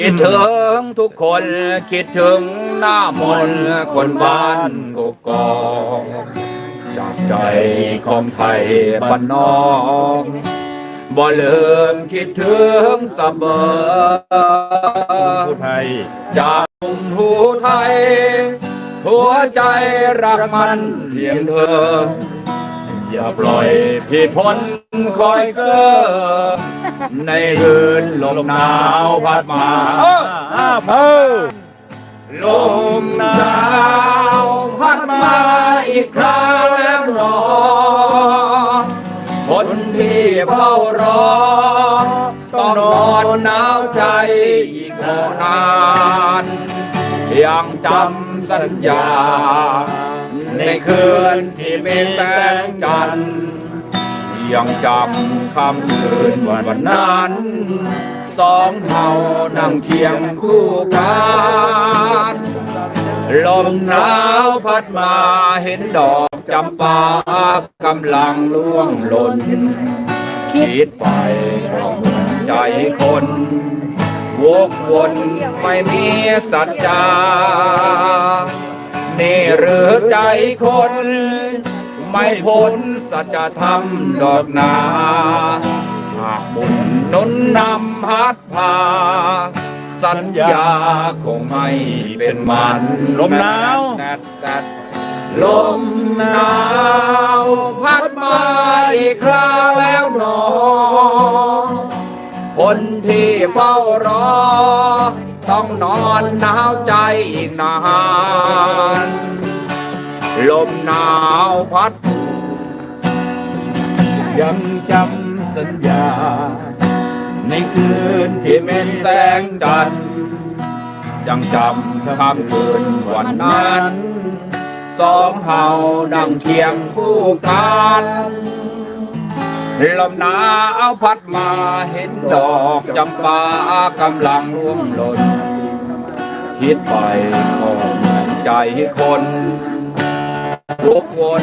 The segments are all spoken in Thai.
คิดถึงทุกคนคิดถึงหน้ามนคนบ้านกกอกจากใจของไทยบ้านนอกบ่ลืมคิดถึงเสมอผู้ไทยจากกลุ่มผู้ไทย หัวใจรักมันเพียงเธอ อย่าปล่อยพี่พ้นคอยเกอในคืนลมหนาวพัดมาอาเพิ่มลมหนาวพัดมาอีกคราวแล้วหนอคนที่เฝ้ารอ ต้องนอนหนาวใจอีกนานยังจำสัญญา ในคืนที่มีแสงจันทร์ยังจำคำคืนวันนั้น สองเฮานั่งเคียงคู่กันลมหนาวพัดมาเห็นดอกจำปากำลังล่วงหล่น คิดไปก็เหมือนใจคนวกวนไม่มีสัจจา นี่หรือใจคน ไม่พ้นสัจธรรมดอกนาหากบุญหนุนนำพัดพา สัญญาคงไม่เป็นมันลมหนาวแดดแดดลมหนาวพัดมาอีกคราแล้วหนอคนที่เฝ้ารอ ต้องนอนหนาวใจอีกนาน ลมหนาวพัด ยังจำสัญญา ในคืนที่เม็นแสงจันทร์ยังจำคำคืนวันนั้น สองเฮาดังเคียงคู่กัน ลมหนาวพัดมาเห็นดอกจำปากำลังร่วงหล่นคิดไปก็เหมือนใจคนทุกคน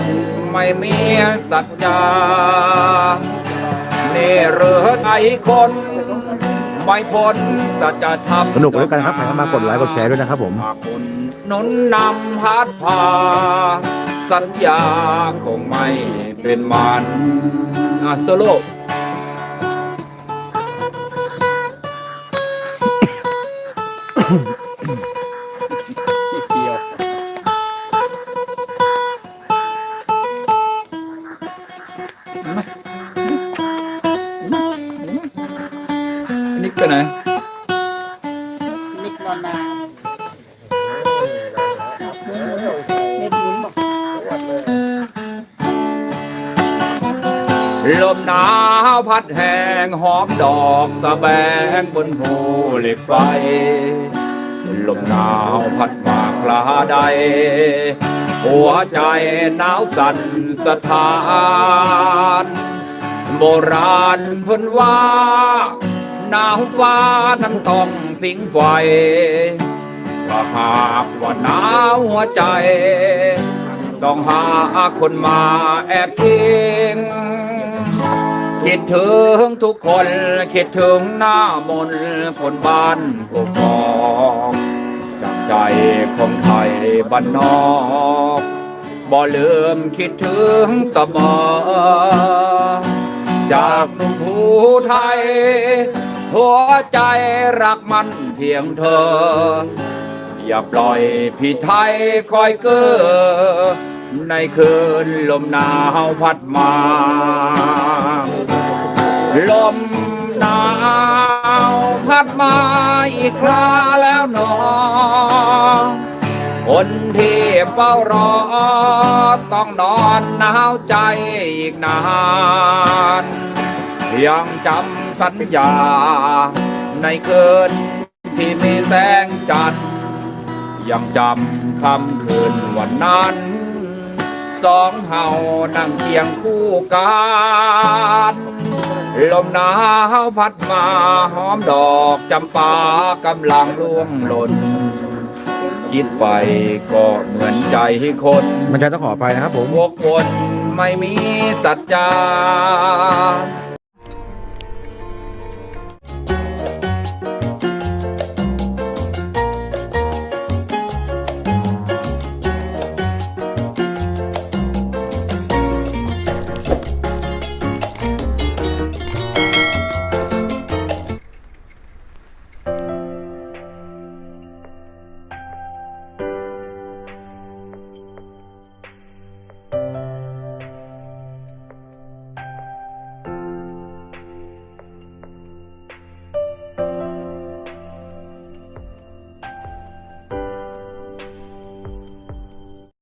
ไม่มีสัจจาเนรอใจคนไม่พ้นสัจธรรมสนุกไปด้วยกันครับใครเข้ามากดไลค์กดแชร์ด้วยนะครับผมนุนนำพัดพา สัญญาคงไม่เป็นมันอะโซโล่เดียวนนี้ก็ไหน นิกนอนนา ลมหนาวพัดแหงหอมดอกสะแบงบนภูเหล็กไฟ ลมหนาวพัดมาคลาใด หัวใจหนาวสั่นสะท้าน โบราณเพิ่นว่าหนาวฟ้านั้นต้องพิงไฟถ้าหากว่าหนาวหัวใจ ต้องหาคนมาแอบทิ้งคิดถึงทุกคนคิดถึงหน้ามนต์คนบ้านกกอกจากใจของไทยบ้านนอกบ่ลืมคิดถึงเสมอ จากหนุ่มผู้ไทย หัวใจรักมันเพียงเธอ อย่าปล่อยพี่ไทยคอยเก้อ ในคืนลมหนาวพัดมา ลมหนาวพัดมาอีกคราแล้วหนอ คนที่เฝ้ารอ ต้องนอนหนาวใจอีกนาน ยังจำสัญญา ในคืนที่มีแสงจันทร์ยังจำคำคืนวันนั้น สองเฮานั่งเคียงคู่กันลมหนาวพัดมาหอมดอกจำปากำลังร่วงหล่นคิดไปก็เหมือนใจคนมันจะต้องขอไปนะครับผม พวกคนไม่มีสัจจา